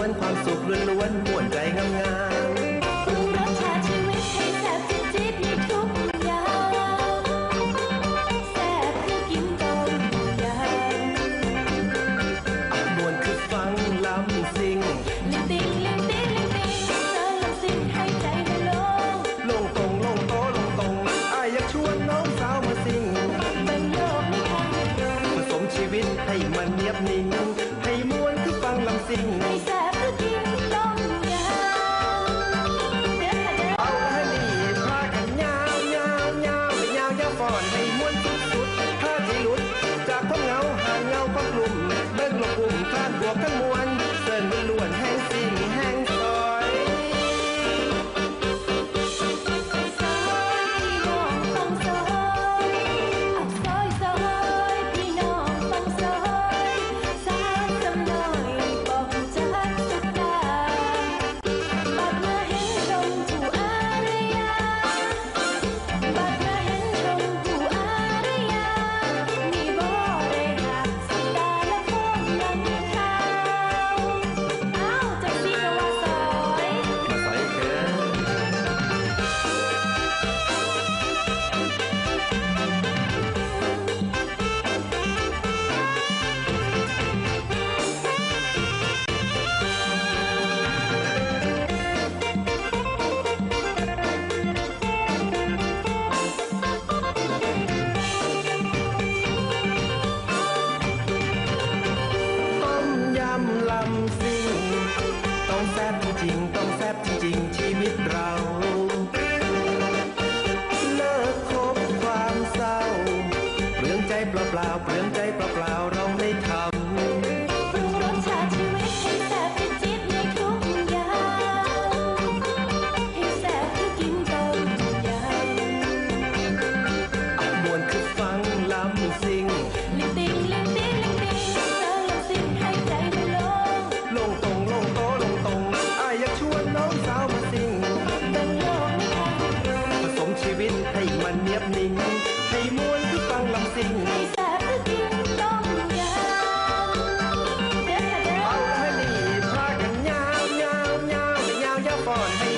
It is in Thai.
วนความสุขล้วนล้วนใจงามงรสชาติชีวิตให้แซ่บจิ๊จิในทุกยามแซ่บคือกินต้งยามวนคือฟังลำสิ่งจริงต้องแซ่บจริงๆชีวิตเรา เลิกคบความเศร้าเปลืองใจเปล่าเปลืองใจเปล่าา放弃。